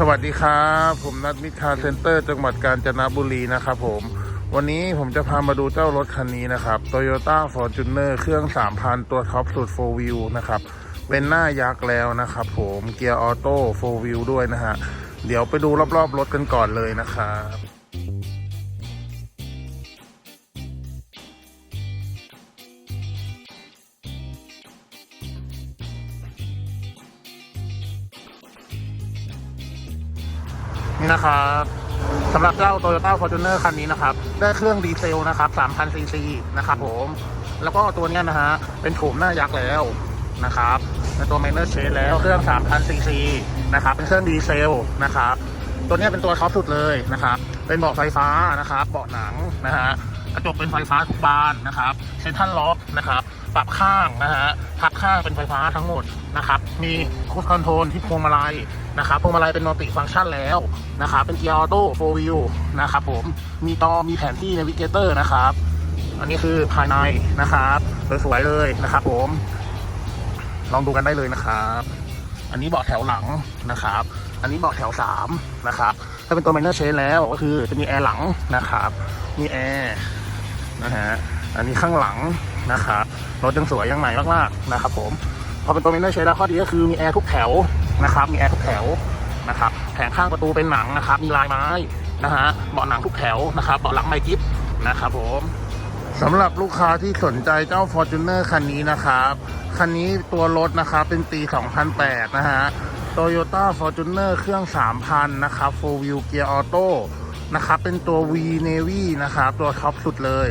สวัสดีครับ ผมนัดมิทาเซ็นเตอร์ จังหวัดกาญจนบุรีนะครับผม วันนี้ผมจะพามาดูเจ้ารถคันนี้นะครับ Toyota Fortuner เครื่อง 3,000 ตัวท็อปสุด 4 Wheel นะครับ เป็นหน้ายักษ์แล้วนะครับผม เกียร์ออโต้ 4 Wheel ด้วยนะฮะ เดี๋ยวไปดูรอบๆรถกันก่อนเลยนะครับ นะครับสำหรับเจ้า Toyota Fortuner คันนี้นะครับ ได้เครื่องดีเซลนะครับ3,000ซีซีนะครับผม แล้วก็ตัวเนี้ยนะฮะ เป็นโถมหน้ายักษ์แล้วนะครับในตัว Minor Change แล้วเครื่อง3,000ซีซีนะครับ เป็นเครื่องดีเซลนะครับ ตัวเนี้ยเป็นตัวท็อปสุดเลยนะครับ เป็นเบาะไฟฟ้านะครับ เบาะหนังนะฮะ กระจกเป็นไฟฟ้าทุกบานนะครับเซ็นทรัลล็อกนะครับ ปรับข้างนะฮะพับข้างเป็นไฟฟ้าทั้งหมดนะครับ มีคูดคอนโทรลที่พวงมาลัยนะครับพวงมาลัยเป็นมัลติฟังก์ชันแล้วนะครับ เป็นเกียร์ออโต้โฟวิวนะครับผม มีตอมีแผนที่ในวิเกเตอร์นะครับ อันนี้คือภายในนะครับสวยๆเลยนะครับ ผม ลองดูกันได้เลยนะครับ อันนี้เบาะแถวหลังนะครับ อันนี้เบาะแถวสามนะครับ ถ้าเป็นตัว minor change แล้วก็คือจะมีแอร์หลังนะครับ มีแอร์ นะฮะอันนี้ข้างหลังนะครับรถยังสวยยังใหม่มากๆนะครับผมพอเป็นตัว minor change แล้วข้อดีก็คือมีแอร์ทุกแถวนะครับมีแอร์ทุกแถวนะครับแผงข้างประตูเป็นหนังนะครับมีลายไม้นะฮะเบาะหนังทุกแถวนะครับเบาะหลังไม่กิฟนะครับผมสำหรับลูกค้าที่สนใจเจ้า Fortuner คันนี้นะครับ คันนี้ตัวรถนะครับเป็นปี 2008 นะฮะ Toyota Fortuner เครื่อง 3,000 นะครับ4 wheel gear auto นะครับเป็นตัว V Navy นะครับตัวท็อปสุดเลย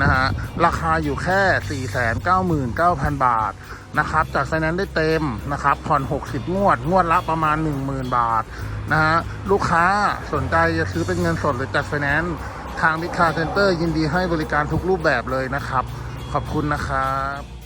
นะฮะราคาอยู่แค่ 499,000 บาทนะครับจัดไฟแนนซ์ได้เต็มนะครับผ่อน 60 งวด งวดละประมาณ 10,000 บาทนะฮะลูกค้าสนใจจะซื้อเป็นเงินสดหรือจัดไฟแนนซ์ทางมิคาเซ็นเตอร์ยินดีให้บริการทุกรูปแบบเลยนะครับ ขอบคุณนะครับ